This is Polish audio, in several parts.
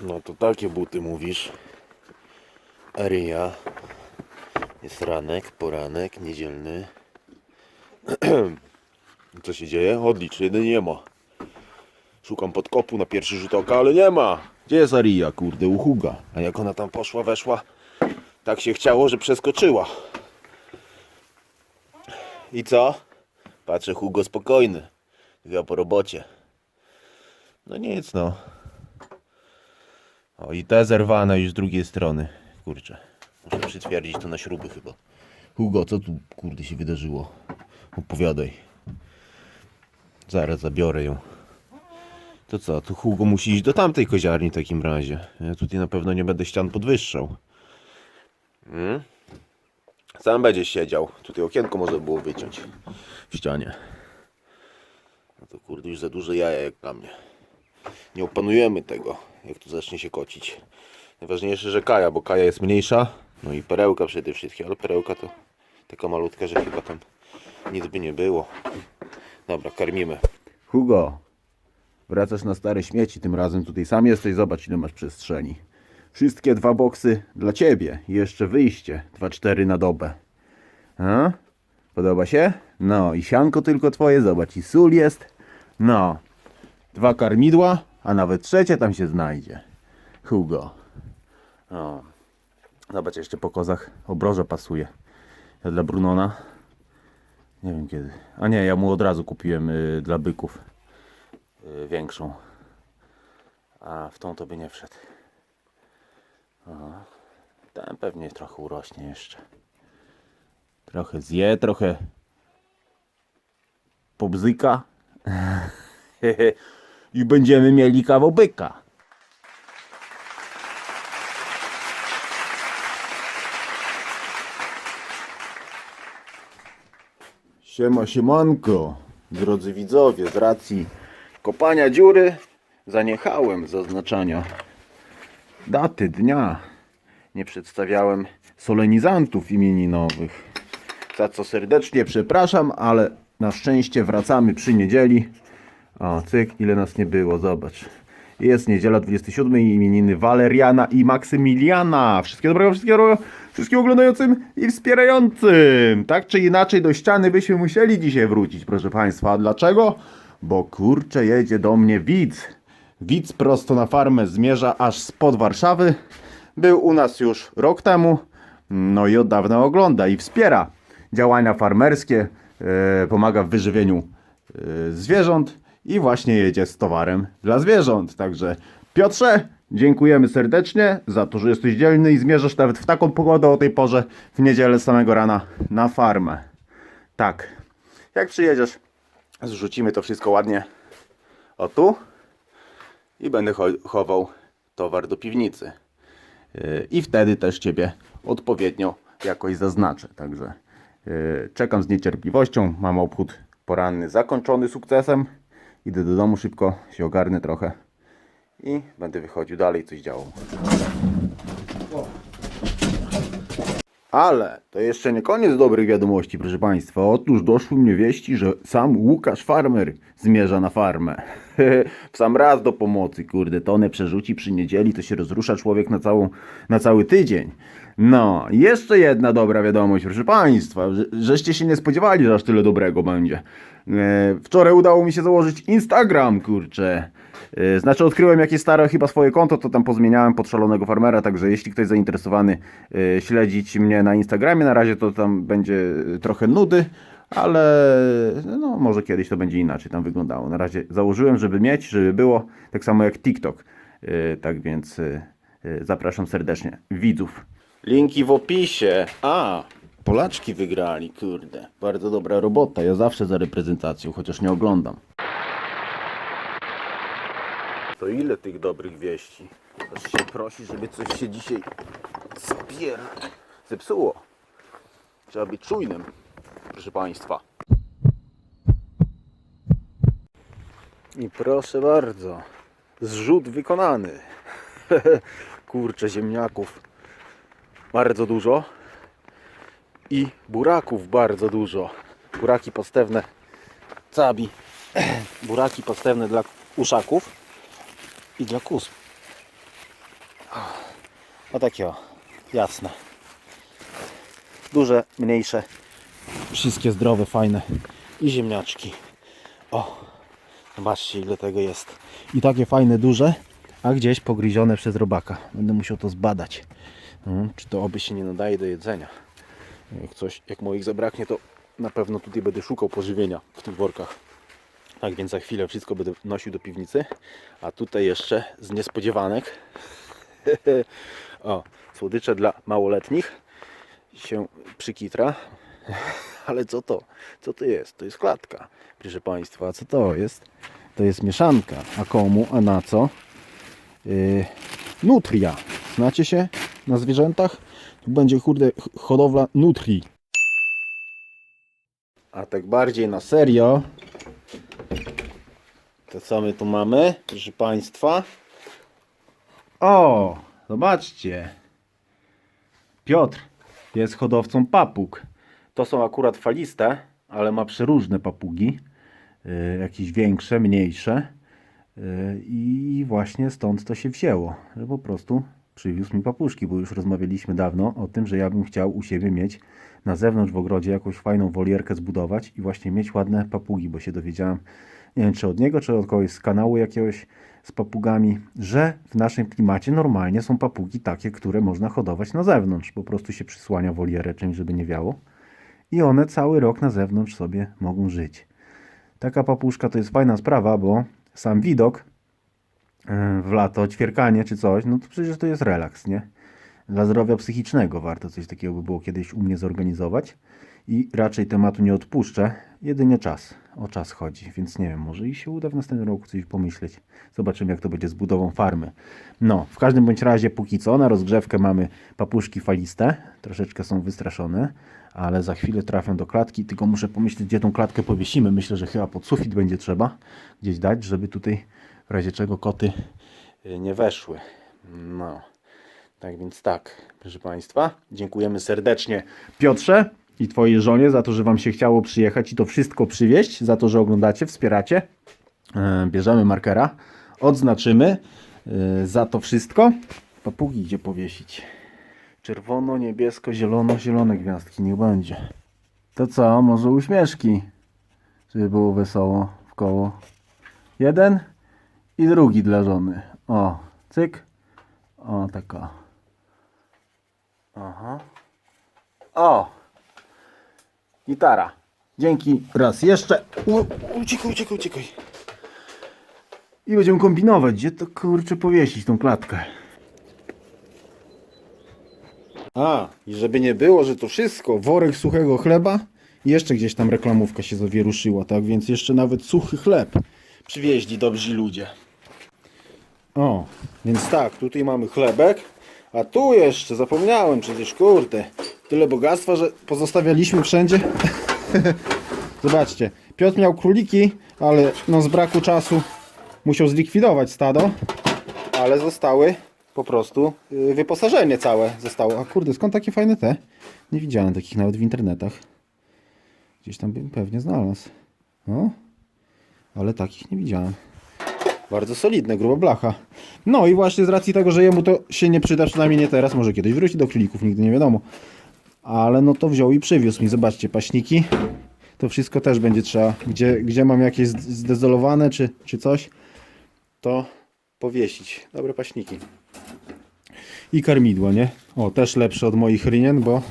No to takie buty mówisz. Aria. Jest ranek, poranek, niedzielny. Co się dzieje? Odlicz, jeden nie ma. Szukam podkopu na pierwszy rzut oka, ale nie ma. Gdzie jest Aria, kurde, u Huga? A jak ona tam poszła, weszła, tak się chciało, że przeskoczyła. I co? Patrzę, Hugo spokojny. Chyba po robocie. No nic, no. O, i te zerwane już z drugiej strony. Kurczę. Muszę przytwierdzić to na śruby chyba. Hugo, co tu kurde się wydarzyło? Opowiadaj. Zaraz zabiorę ją. To co, tu Hugo musi iść do tamtej koziarni w takim razie. Ja tutaj na pewno nie będę ścian podwyższał. Hmm? Sam będziesz siedział. Tutaj okienko może było wyciąć. W ścianie. No to kurde już za duże jaja jak dla mnie. Nie opanujemy tego, jak tu zacznie się kocić. Najważniejsze, że kaja, bo kaja jest mniejsza. No i perełka przede wszystkim, ale perełka to taka malutka, że chyba tam nic by nie było. Dobra, karmimy. Hugo, wracasz na stare śmieci, tym razem tutaj sam jesteś, zobacz ile masz przestrzeni. Wszystkie dwa boksy dla ciebie jeszcze wyjście, 2-4 na dobę. A? Podoba się? No i sianko tylko twoje, zobacz i sól jest. No, dwa karmidła, a nawet trzecie tam się znajdzie. Hugo. O. Zobacz, jeszcze po kozach obroże pasuje. Ja dla Brunona. Nie wiem kiedy. A nie, ja mu od razu kupiłem y, dla byków y, większą. A w tą to by nie wszedł. O. Ten pewnie trochę urośnie jeszcze. Trochę zje, trochę pobzyka. I będziemy mieli kawał byka. Siema, siemanko, drodzy widzowie, z racji kopania dziury zaniechałem zaznaczania daty dnia. Nie przedstawiałem solenizantów imieninowych. Za co serdecznie przepraszam, ale na szczęście wracamy przy niedzieli. O, cyk, ile nas nie było, zobacz. Jest niedziela 27 i imieniny Waleriana i Maksymiliana. Wszystkiego dobrego, wszystkiego dobrego, wszystkim oglądającym i wspierającym. Tak czy inaczej do ściany byśmy musieli dzisiaj wrócić, proszę Państwa. A dlaczego? Bo kurczę jedzie do mnie widz. Widz prosto na farmę zmierza aż spod Warszawy. Był u nas już rok temu. No i od dawna ogląda i wspiera działania farmerskie. e, pomaga w wyżywieniu e, zwierząt i właśnie jedzie z towarem dla zwierząt. Także Piotrze, dziękujemy serdecznie za to, że jesteś dzielny i zmierzasz nawet w taką pogodę o tej porze w niedzielę samego rana na farmę. Tak, jak przyjedziesz, zrzucimy to wszystko ładnie o tu i będę cho- chował towar do piwnicy. Yy, I wtedy też Ciebie odpowiednio jakoś zaznaczę. Także yy, czekam z niecierpliwością. Mam obchód poranny zakończony sukcesem. Idę do domu szybko, się ogarnę trochę i będę wychodził dalej, coś działał. Ale to jeszcze nie koniec dobrych wiadomości, proszę Państwa. Otóż doszły mnie wieści, że sam Łukasz Farmer zmierza na farmę. w sam raz do pomocy, kurde, tonę przerzuci przy niedzieli, to się rozrusza człowiek na, całą, na cały tydzień. No, jeszcze jedna dobra wiadomość, proszę Państwa, że, żeście się nie spodziewali, że aż tyle dobrego będzie. E, wczoraj udało mi się założyć Instagram, kurczę. E, Znaczy odkryłem jakieś stare chyba swoje konto, to tam pozmieniałem pod szalonego farmera, także jeśli ktoś zainteresowany e, śledzić mnie na Instagramie, na razie to tam będzie trochę nudy, ale no może kiedyś to będzie inaczej tam wyglądało. Na razie założyłem, żeby mieć, żeby było, tak samo jak TikTok. E, Tak więc e, e, zapraszam serdecznie widzów. Linki w opisie. A, Polaczki wygrali, kurde. Bardzo dobra robota. Ja zawsze za reprezentacją, chociaż nie oglądam. To ile tych dobrych wieści? Aż się prosi, żeby coś się dzisiaj spier... zepsuło. Trzeba być czujnym, proszę Państwa. I proszę bardzo, zrzut wykonany. Kurczę ziemniaków bardzo dużo i buraków bardzo dużo. Buraki postewne cabi, buraki postewne dla uszaków i dla kus. O takie o, jasne. Duże, mniejsze, wszystkie zdrowe, fajne i ziemniaczki. O, zobaczcie ile tego jest. I takie fajne, duże, a gdzieś pogryzione przez robaka. Będę musiał to zbadać. Mm, czy to oby się nie nadaje do jedzenia. Jak coś, jak moich zabraknie, to na pewno tutaj będę szukał pożywienia w tych workach. Tak więc za chwilę wszystko będę nosił do piwnicy. A tutaj jeszcze z niespodziewanek. o, słodycze dla małoletnich się przykitra. Ale co to? Co to jest? To jest klatka. Proszę Państwa, co to jest? To jest mieszanka. A komu? A na co? Yy, nutria. Znacie się na zwierzętach? Tu będzie kurde hodowla nutrii. A tak bardziej na serio. To co my tu mamy, proszę Państwa? O, zobaczcie. Piotr jest hodowcą papug. To są akurat faliste, ale ma przeróżne papugi. Yy, jakieś większe, mniejsze. Yy, I właśnie stąd to się wzięło, że po prostu przywiózł mi papuszki, bo już rozmawialiśmy dawno o tym, że ja bym chciał u siebie mieć na zewnątrz w ogrodzie jakąś fajną wolierkę zbudować i właśnie mieć ładne papugi, bo się dowiedziałem, nie wiem czy od niego, czy od kogoś z kanału jakiegoś z papugami, że w naszym klimacie normalnie są papugi takie, które można hodować na zewnątrz. Po prostu się przysłania wolierę czymś, żeby nie wiało. I one cały rok na zewnątrz sobie mogą żyć. Taka papuszka to jest fajna sprawa, bo sam widok e, w lato, ćwierkanie czy coś, no to przecież to jest relaks, nie? Dla zdrowia psychicznego warto coś takiego by było kiedyś u mnie zorganizować. I raczej tematu nie odpuszczę, jedynie czas. O czas chodzi, więc nie wiem, może i się uda w następnym roku coś pomyśleć. Zobaczymy, jak to będzie z budową farmy. No, w każdym bądź razie, póki co, na rozgrzewkę mamy papuszki faliste. Troszeczkę są wystraszone, ale za chwilę trafią do klatki. Tylko muszę pomyśleć, gdzie tą klatkę powiesimy. Myślę, że chyba pod sufit będzie trzeba gdzieś dać, żeby tutaj w razie czego koty y, nie weszły. No. Tak więc tak, proszę Państwa, dziękujemy serdecznie Piotrze i Twojej żonie za to, że Wam się chciało przyjechać i to wszystko przywieźć, za to, że oglądacie, wspieracie. E, Bierzemy markera, odznaczymy e, za to wszystko. Papugi gdzie powiesić? Czerwono, niebiesko, zielono, zielone gwiazdki, niech będzie. To co, może uśmieszki, żeby było wesoło w koło. Jeden i drugi dla żony. O, cyk. O, taka. Aha. O! Gitara. Dzięki raz jeszcze. U, uciekaj, uciekaj, uciekaj. I będziemy kombinować, gdzie to kurczę powiesić tą klatkę. A, i żeby nie było, że to wszystko, worek suchego chleba jeszcze gdzieś tam reklamówka się zawieruszyła, tak? Więc jeszcze nawet suchy chleb przywieźli dobrzy ludzie. O, więc tak, tutaj mamy chlebek, a tu jeszcze, zapomniałem przecież, kurde, tyle bogactwa, że pozostawialiśmy wszędzie. Zobaczcie, Piotr miał króliki, ale no z braku czasu musiał zlikwidować stado, ale zostały po prostu y, wyposażenie całe zostało. A kurde, skąd takie fajne te? Nie widziałem takich nawet w internetach. Gdzieś tam bym pewnie znalazł. No, ale takich nie widziałem. Bardzo solidne, gruba blacha. No i właśnie z racji tego, że jemu to się nie przyda, przynajmniej nie teraz, może kiedyś wróci do królików, nigdy nie wiadomo. Ale no to wziął i przywiózł mi. Zobaczcie, paśniki. To wszystko też będzie trzeba. Gdzie, gdzie mam jakieś zd- zdezolowane czy, czy coś, to powiesić. Dobre paśniki. I karmidło, nie? O, też lepsze od moich rynien, bo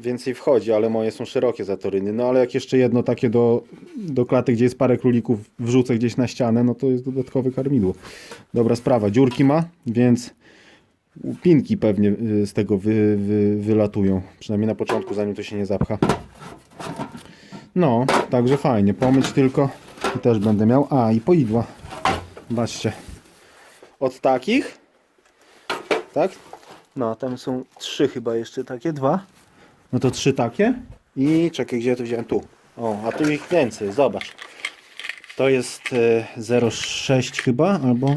więcej wchodzi, ale moje są szerokie zatoryny. No ale jak jeszcze jedno takie do, do klaty, gdzie jest parę królików, wrzucę gdzieś na ścianę, no to jest dodatkowe karmidło. Dobra sprawa. Dziurki ma, więc pinki pewnie y, z tego wy, wy, wylatują. Przynajmniej na początku, zanim to się nie zapcha. No, także fajnie. Pomyć tylko i też będę miał. A, i poidła. Zobaczcie. Od takich. Tak? No, tam są trzy chyba jeszcze takie, dwa. No to trzy takie. I czekaj, gdzie to wziąłem? Tu. O, a tu ich więcej, zobacz. To jest e, 0,6 chyba, albo,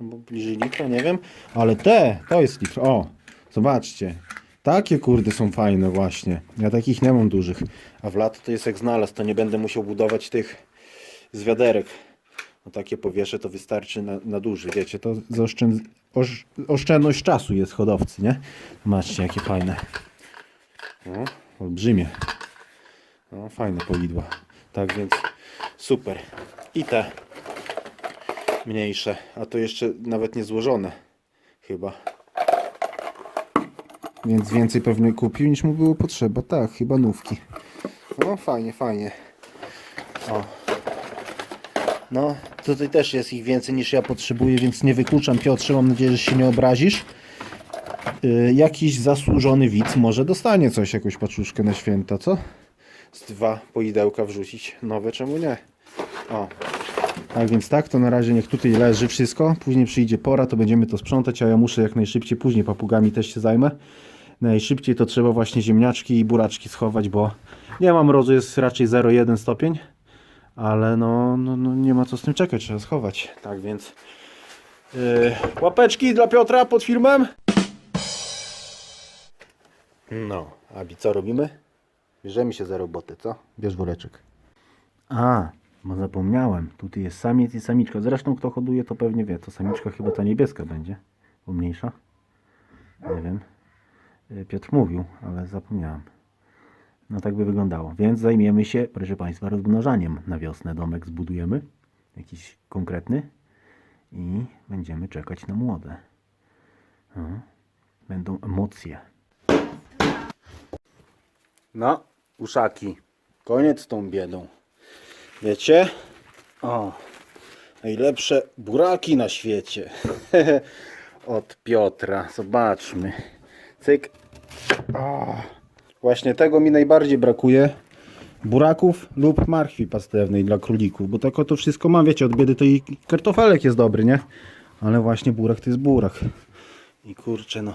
albo bliżej litra, nie wiem. Ale te, to jest litr. O, zobaczcie. Takie kurde są fajne właśnie. Ja takich nie mam dużych. A w lato to jest jak znalazł, to nie będę musiał budować tych z wiaderek. No takie powiesze to wystarczy na, na duży, wiecie, to zaoszczęd... osz... oszczędność czasu jest hodowcy, nie? Zobaczcie, jakie fajne. No, olbrzymie. No, fajne polidła. Tak więc super. I te mniejsze, a to jeszcze nawet nie złożone chyba. Więc więcej pewnie kupił niż mu było potrzeba. Tak, chyba nówki. No fajnie, fajnie. O. No, tutaj też jest ich więcej niż ja potrzebuję, więc nie wykluczam Piotrze, mam nadzieję, że się nie obrazisz. Yy, jakiś zasłużony widz może dostanie coś, jakąś paczuszkę na święta, co? Z dwa poidełka wrzucić. Nowe, czemu nie? O. Tak więc tak, to na razie niech tutaj leży wszystko. Później przyjdzie pora, to będziemy to sprzątać, a ja muszę jak najszybciej, później papugami też się zajmę. Najszybciej to trzeba właśnie ziemniaczki i buraczki schować, bo nie mam mrozu, jest raczej 0,1 stopień. Ale no, no, no nie ma co z tym czekać, trzeba schować. Tak więc yy, łapeczki dla Piotra pod filmem. No, Abi, co robimy? Bierzemy się za robotę, co? Bierz woreczek. A, bo zapomniałem. Tutaj jest samiec i samiczka. Zresztą kto hoduje, to pewnie wie. To samiczka chyba ta niebieska będzie. Bo mniejsza. Nie wiem. Y, Piotr mówił, ale zapomniałem. No tak by wyglądało. Więc zajmiemy się, proszę Państwa, rozmnażaniem. Na wiosnę domek zbudujemy. Jakiś konkretny. I będziemy czekać na młode. No. Będą emocje. No, uszaki. Koniec z tą biedą. Wiecie? O, najlepsze buraki na świecie. Od Piotra. Zobaczmy. Cyk. O, właśnie tego mi najbardziej brakuje. Buraków lub marchwi pastewnej dla królików. Bo tak oto wszystko mam. Wiecie, od biedy to i kartofelek jest dobry, nie? Ale właśnie burak to jest burak. I kurczę, no.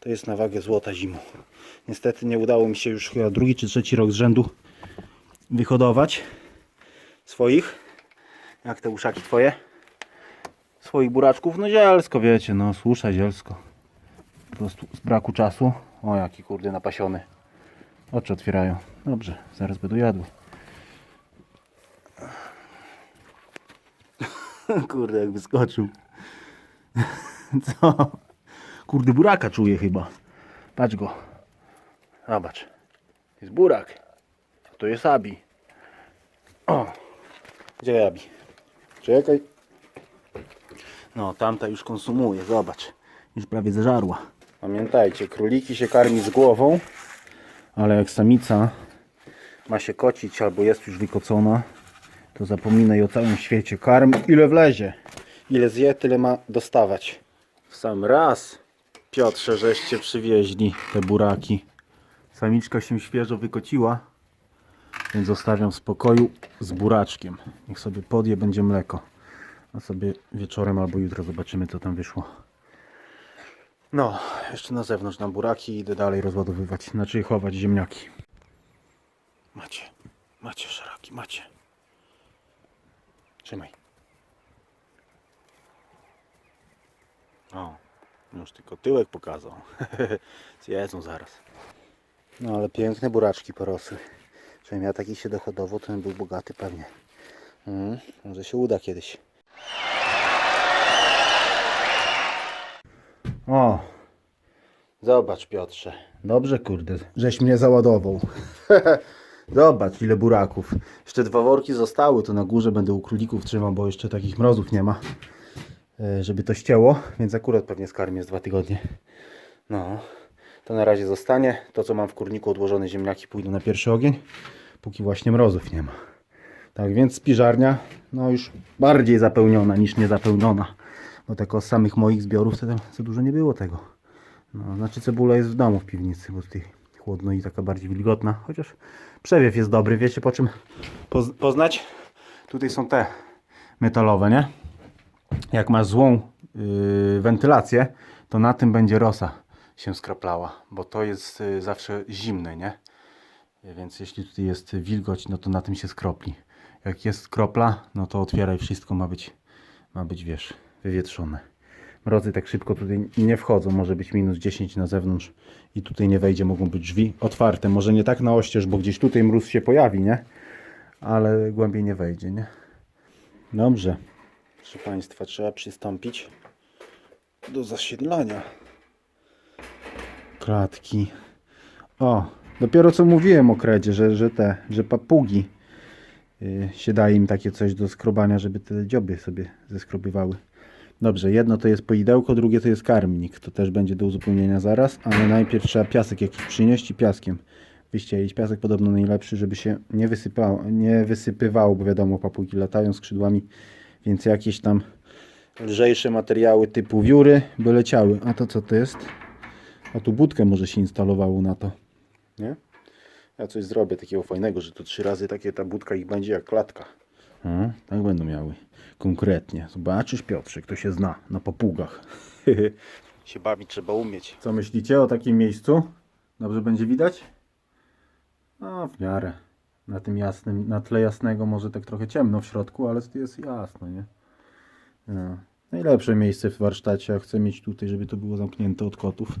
To jest na wagę złota zimą. Niestety nie udało mi się już chyba drugi czy trzeci rok z rzędu wyhodować swoich. Jak te uszaki twoje? Swoich buraczków? No zielsko, wiecie, no słuszaj zielsko. Po prostu z braku czasu. O, jaki kurde napasiony. Oczy otwierają. Dobrze, zaraz będę jadł. kurde, jak wyskoczył. Co? Kurde, buraka czuję chyba. Patrz go. Zobacz. Jest burak. To jest Abi. O. Gdzie Abi? Czekaj. No, tamta już konsumuje. Zobacz. Już prawie zeżarła. Pamiętajcie, króliki się karmi z głową. Ale jak samica ma się kocić albo jest już wykocona, to zapominaj o całym świecie. Karm ile wlezie. Ile zje, tyle ma dostawać. W sam raz, Piotrze, żeście przywieźli te buraki. Samiczka się świeżo wykociła, więc zostawiam w spokoju z buraczkiem. Niech sobie podje, będzie mleko. A sobie wieczorem albo jutro zobaczymy, co tam wyszło. No, jeszcze na zewnątrz na buraki i idę dalej rozładowywać, znaczy chować ziemniaki. Macie, macie szaraki, macie. Trzymaj. O, już tylko tyłek pokazał. Zjedzą zaraz. No ale piękne buraczki porosły. Żebym ja taki się dochodowo, to bym był bogaty pewnie. Mm, może się uda kiedyś. O, zobacz Piotrze. Dobrze kurde, żeś mnie załadował. Zobacz ile buraków. Jeszcze dwa worki zostały, to na górze będę u królików trzymał, bo jeszcze takich mrozów nie ma. e, Żeby to ścięło, więc akurat pewnie skarmię z dwa tygodnie. No, to na razie zostanie. To co mam w kurniku odłożone ziemniaki pójdą na pierwszy ogień, póki właśnie mrozów nie ma. Tak więc spiżarnia no już bardziej zapełniona niż niezapełniona. Bo tak z samych moich zbiorów to tam za dużo nie było tego. No, znaczy cebula jest w domu w piwnicy, bo tutaj chłodno i taka bardziej wilgotna. Chociaż przewiew jest dobry, wiecie po czym poz- poznać? Tutaj są te metalowe, nie? Jak masz złą yy, wentylację, to na tym będzie rosa się skraplała, bo to jest yy, zawsze zimne, nie? Więc jeśli tutaj jest wilgoć, no to na tym się skropli. Jak jest kropla, no to otwieraj wszystko, ma być, ma być wiesz, wywietrzone. Mrozy tak szybko tutaj nie wchodzą, może być minus 10 na zewnątrz i tutaj nie wejdzie, mogą być drzwi otwarte. Może nie tak na oścież, bo gdzieś tutaj mróz się pojawi, nie? Ale głębiej nie wejdzie, nie? Dobrze. Proszę Państwa, trzeba przystąpić do zasiedlania klatki. O, dopiero co mówiłem o kredzie, że, że te, że papugi yy, się daje im takie coś do skrobania, żeby te dzioby sobie zeskrobywały. Dobrze, jedno to jest poidełko, drugie to jest karmnik. To też będzie do uzupełnienia zaraz, ale najpierw trzeba piasek jakiś przynieść i piaskiem wyścielić. Piasek podobno najlepszy, żeby się nie wysypało, nie wysypywało, bo wiadomo, papugi latają skrzydłami, więc jakieś tam lżejsze materiały typu wióry by leciały. A to co to jest? A tu budkę może się instalowało na to. Nie? Ja coś zrobię takiego fajnego, że tu trzy razy takie ta budka ich będzie jak klatka. O, tak będą miały. Konkretnie. Zobaczysz Piotrze, kto się zna na papugach. się bawić trzeba umieć. Co myślicie o takim miejscu? Dobrze będzie widać? No, w miarę. Na tym jasnym, na tle jasnego może tak trochę ciemno w środku, ale jest jasno, nie? No. Najlepsze miejsce w warsztacie, a chcę mieć tutaj, żeby to było zamknięte od kotów.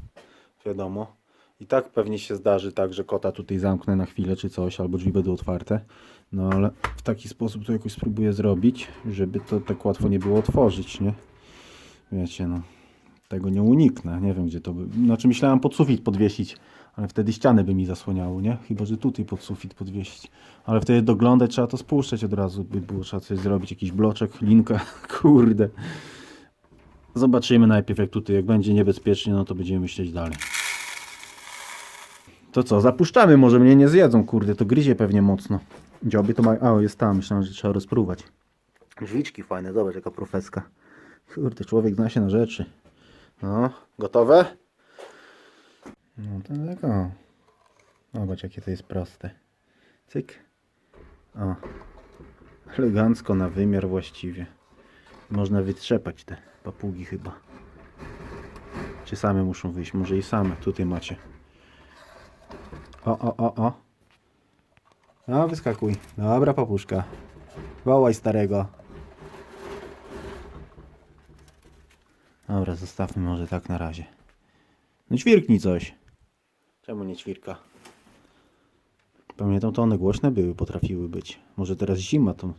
Wiadomo. I tak pewnie się zdarzy tak, że kota tutaj zamknę na chwilę czy coś, albo drzwi będą otwarte. No ale w taki sposób to jakoś spróbuję zrobić, żeby to tak łatwo nie było otworzyć, nie? Wiecie, no. Tego nie uniknę. Nie wiem, gdzie to by... Znaczy myślałem pod sufit podwiesić, ale wtedy ściany by mi zasłaniało, nie? Chyba, że tutaj pod sufit podwiesić. Ale wtedy doglądać trzeba to spuszczać od razu, by było trzeba coś zrobić, jakiś bloczek, linkę, kurde. Zobaczymy najpierw jak tutaj, jak będzie niebezpiecznie, no to będziemy myśleć dalej. To co, zapuszczamy, może mnie nie zjedzą, kurde, to gryzie pewnie mocno. Dzioby to mają, a jest tam, myślałem, że trzeba rozprówać. Drzwiczki fajne, zobacz jaka profeska. Kurde, człowiek zna się na rzeczy. No, gotowe? No to tak o. Zobacz jakie to jest proste. Cyk. O. Elegancko na wymiar właściwie. Można wytrzepać te papugi chyba. Czy same muszą wyjść? Może i same. Tutaj macie. O, o, o, o. No, wyskakuj. Dobra, papuszka. Wołaj starego. Dobra, zostawmy może tak na razie. No ćwirknij coś. Czemu nie ćwirka? Pamiętam, to one głośne były, potrafiły być. Może teraz zima, to,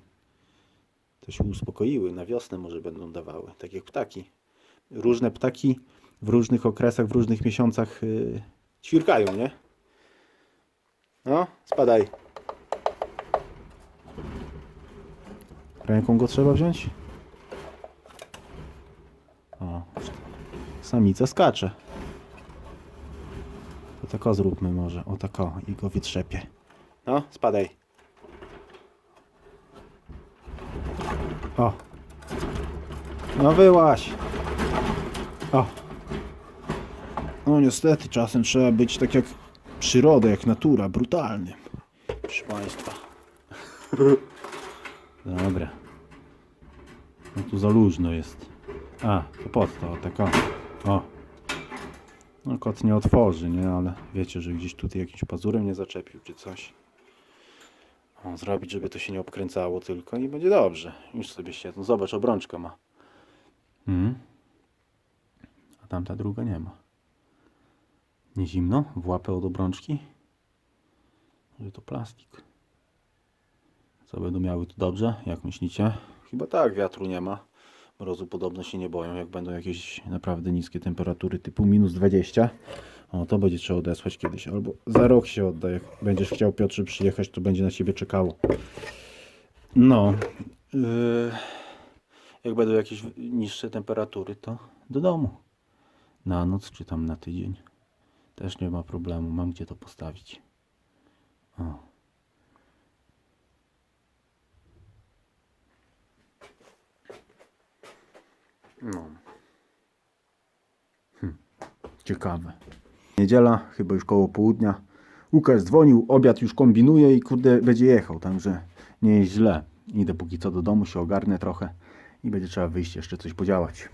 to się uspokoiły. Na wiosnę może będą dawały. Tak jak ptaki. Różne ptaki w różnych okresach, w różnych miesiącach yy, ćwirkają, nie? No, spadaj. Ręką go trzeba wziąć? O, samica skacze. To tak o zróbmy może. O tak o i go wytrzepie. No, spadaj. O. No wyłaś. O. No niestety czasem trzeba być tak jak przyroda, jak natura, brutalnym. Proszę Państwa. Dobra. No tu za luźno jest. A, to pod to, o, tak o. o. No kot nie otworzy, nie? Ale wiecie, że gdzieś tutaj jakimś pazurem nie zaczepił czy coś. Zrobić, żeby to się nie obkręcało tylko i będzie dobrze. Już sobie siedzą. Zobacz, obrączka ma. Mhm. A tamta druga nie ma. Nie zimno? W łapę od obrączki? Może to plastik. Co będą miały tu dobrze? Jak myślicie? Chyba tak, wiatru nie ma. Mrozu podobno się nie boją, jak będą jakieś naprawdę niskie temperatury typu minus 20. O, to będzie trzeba odesłać kiedyś. Albo za rok się odda. Jak będziesz chciał Piotrze przyjechać, to będzie na ciebie czekało. No. Yy, jak będą jakieś niższe temperatury, to do domu. Na noc czy tam na tydzień. Też nie ma problemu. Mam gdzie to postawić. O. No. Hm. Ciekawe. Niedziela, chyba już koło południa. Łukasz dzwonił, obiad już kombinuje i kurde będzie jechał, także nie jest źle. Idę póki co do domu, się ogarnę trochę i będzie trzeba wyjść jeszcze coś podziałać.